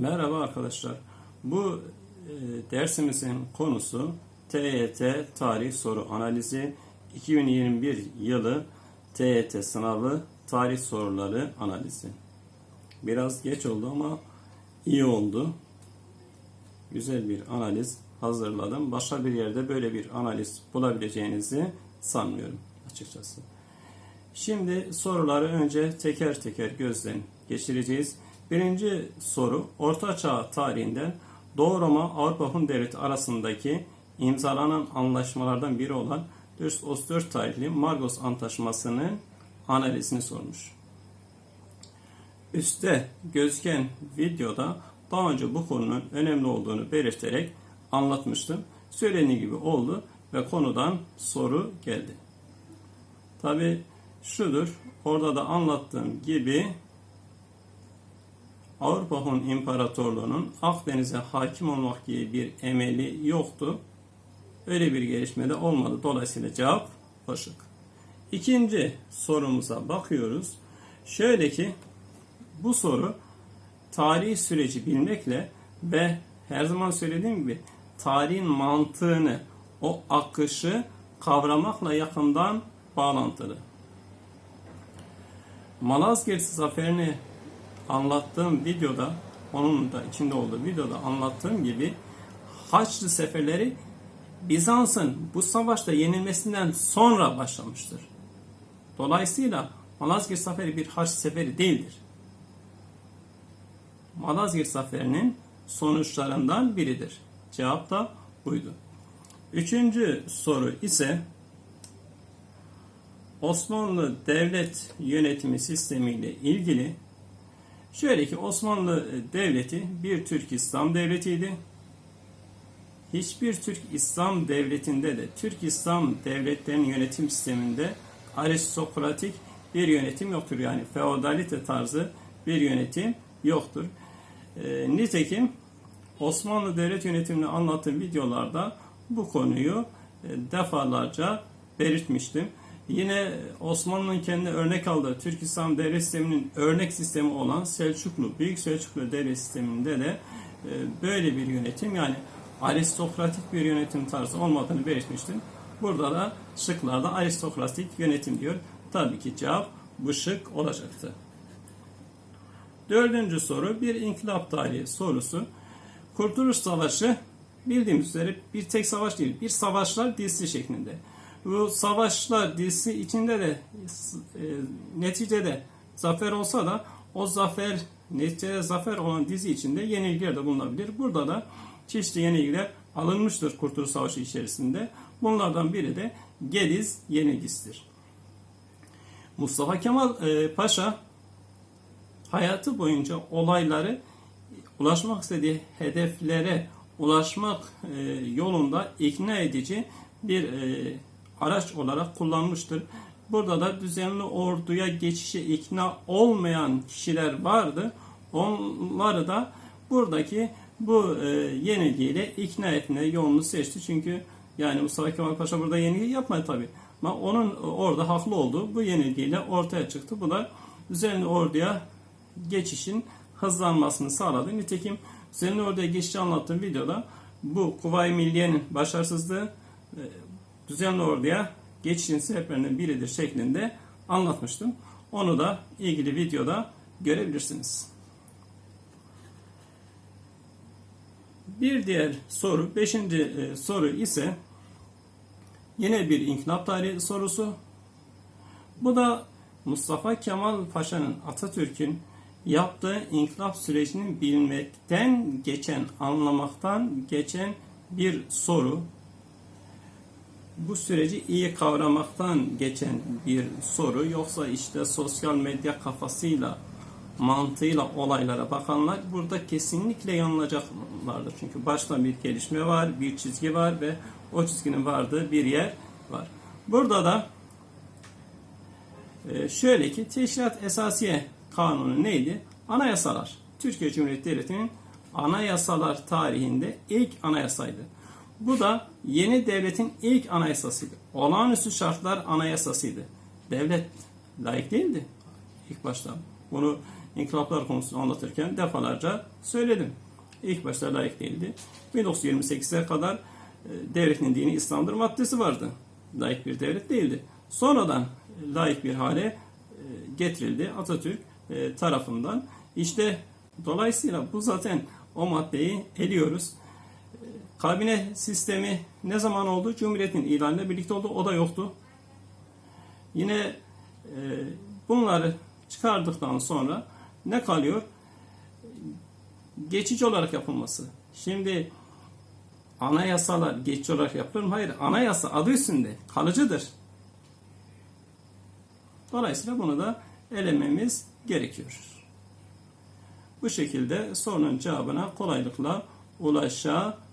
Merhaba arkadaşlar. Bu e, dersimizin konusu TYT Tarih Soru Analizi 2021 yılı TYT sınavı tarih soruları analizi. Biraz geç oldu ama iyi oldu. Güzel bir analiz hazırladım. Başka bir yerde böyle bir analiz bulabileceğinizi sanmıyorum açıkçası. Şimdi soruları önce teker teker gözden geçireceğiz. Birinci soru Orta Çağ tarihinden Doğu Roma Avrupa Hun Devleti arasındaki imzalanan anlaşmalardan biri olan 434 tarihli Margos Antlaşması'nın analizini sormuş. Üste gözüken videoda daha önce bu konunun önemli olduğunu belirterek anlatmıştım. Söylediğim gibi oldu ve konudan soru geldi. Tabi şudur, orada da anlattığım gibi Avrupa Hun İmparatorluğu'nun Akdeniz'e hakim olmak gibi bir emeli yoktu. Öyle bir gelişme de olmadı. Dolayısıyla cevap boşluk. İkinci sorumuza bakıyoruz. Şöyle ki bu soru tarihi süreci bilmekle ve her zaman söylediğim gibi tarihin mantığını, o akışı kavramakla yakından bağlantılı. Malazgirt zaferini anlattığım videoda, onun da içinde olduğu videoda anlattığım gibi Haçlı seferleri Bizans'ın bu savaşta yenilmesinden sonra başlamıştır. Dolayısıyla Malazgirt Zaferi bir Haç seferi değildir. Malazgirt Zaferi'nin sonuçlarından biridir. Cevap da buydu. Üçüncü soru ise Osmanlı devlet yönetimi sistemiyle ilgili şöyle ki Osmanlı devleti bir Türk İslam devletiydi. Hiçbir Türk İslam devletinde de Türk İslam devletlerinin yönetim sisteminde aristokratik bir yönetim yoktur. Yani feodalite tarzı bir yönetim yoktur. E, nitekim Osmanlı devlet yönetimini anlattığım videolarda bu konuyu e, defalarca belirtmiştim. Yine Osmanlı'nın kendi örnek aldığı Türk İslam devlet sisteminin örnek sistemi olan Selçuklu, Büyük Selçuklu devlet sisteminde de e, böyle bir yönetim yani aristokratik bir yönetim tarzı olmadığını belirtmiştim. Burada da şıklarda aristokratik yönetim diyor. Tabii ki cevap bu şık olacaktı. Dördüncü soru bir inkılap tarihi sorusu. Kurtuluş Savaşı bildiğimiz üzere bir tek savaş değil, bir savaşlar dizisi şeklinde. Bu savaşlar dizisi içinde de e, neticede zafer olsa da o zafer neticede zafer olan dizi içinde yenilgiler de bulunabilir. Burada da çeşitli yenilgiler alınmıştır Kurtuluş Savaşı içerisinde. Bunlardan biri de Gediz yenilgisidir. Mustafa Kemal e, Paşa hayatı boyunca olayları ulaşmak istediği hedeflere ulaşmak e, yolunda ikna edici bir e, araç olarak kullanmıştır. Burada da düzenli orduya geçişe ikna olmayan kişiler vardı. Onları da buradaki bu e, yenilgiyle ikna etme yolunu seçti. Çünkü yani Mustafa Kemal Paşa burada yenilgi yapmadı tabi. Ama onun orada haklı olduğu bu yenilgiyle ortaya çıktı. Bu da düzenli orduya geçişin hızlanmasını sağladı. Nitekim düzenli orduya geçişi anlattığım videoda bu Kuvayi Milliye'nin başarısızlığı e, düzenli orduya geçişin sebeplerinden biridir şeklinde anlatmıştım. Onu da ilgili videoda görebilirsiniz. Bir diğer soru, beşinci e, soru ise yine bir inkılap tarihi sorusu. Bu da Mustafa Kemal Paşa'nın Atatürk'ün yaptığı inkılap sürecini bilmekten geçen, anlamaktan geçen bir soru. Bu süreci iyi kavramaktan geçen bir soru. Yoksa işte sosyal medya kafasıyla mantığıyla olaylara bakanlar burada kesinlikle yanılacaklardır. Çünkü başta bir gelişme var, bir çizgi var ve o çizginin vardığı bir yer var. Burada da e, şöyle ki Teşriat Esasiye Kanunu neydi? Anayasalar. Türkiye Cumhuriyeti Devleti'nin anayasalar tarihinde ilk anayasaydı. Bu da yeni devletin ilk anayasasıydı. Olağanüstü şartlar anayasasıydı. Devlet layık değildi ilk başta. Bunu inkılaplar konusunu anlatırken defalarca söyledim. İlk başta layık değildi. 1928'e kadar e, devletin dini İslam'dır maddesi vardı. Layık bir devlet değildi. Sonradan e, layık bir hale e, getirildi Atatürk tarafından. İşte dolayısıyla bu zaten o maddeyi eliyoruz. Kabine sistemi ne zaman oldu? Cumhuriyetin ilanıyla birlikte oldu. O da yoktu. Yine e, bunları çıkardıktan sonra ne kalıyor? Geçici olarak yapılması. Şimdi anayasalar geçici olarak yapılır mı? Hayır. Anayasa adı üstünde kalıcıdır. Dolayısıyla bunu da elememiz gerekiyor. Bu şekilde sorunun cevabına kolaylıkla ulaşabiliriz.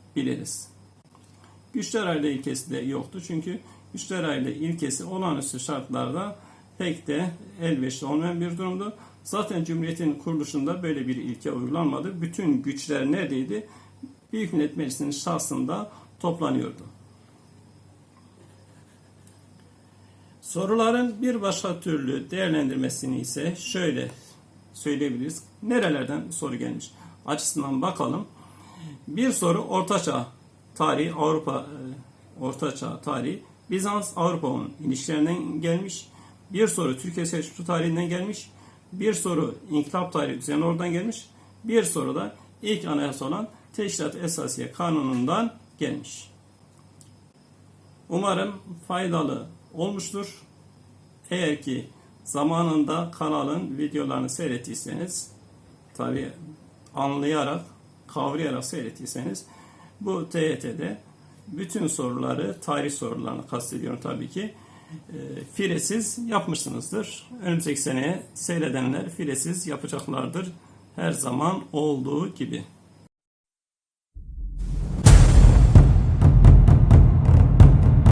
Güçler aile ilkesi de yoktu. Çünkü güçler aile ilkesi olağanüstü şartlarda pek de elverişli olmayan bir durumdu. Zaten Cumhuriyet'in kuruluşunda böyle bir ilke uygulanmadı. Bütün güçler neredeydi? Büyük Millet Meclisi'nin şahsında toplanıyordu. Soruların bir başka türlü değerlendirmesini ise şöyle söyleyebiliriz. Nerelerden soru gelmiş? Açısından bakalım. Bir soru Ortaçağ tarihi Avrupa e, Ortaçağ tarihi Bizans Avrupa'nın ilişkilerinden gelmiş. Bir soru Türkiye Selçuklu tarihinden gelmiş. Bir soru İnkılap tarihi üzerine oradan gelmiş. Bir soru da ilk anayasa olan Teşkilat Esasiye Kanunu'ndan gelmiş. Umarım faydalı olmuştur. Eğer ki zamanında kanalın videolarını seyrettiyseniz tabi anlayarak, kavrayarak seyrettiyseniz bu TYT'de bütün soruları, tarih sorularını kastediyorum tabii ki e, firesiz yapmışsınızdır. Önümüzdeki seneye seyredenler firesiz yapacaklardır. Her zaman olduğu gibi.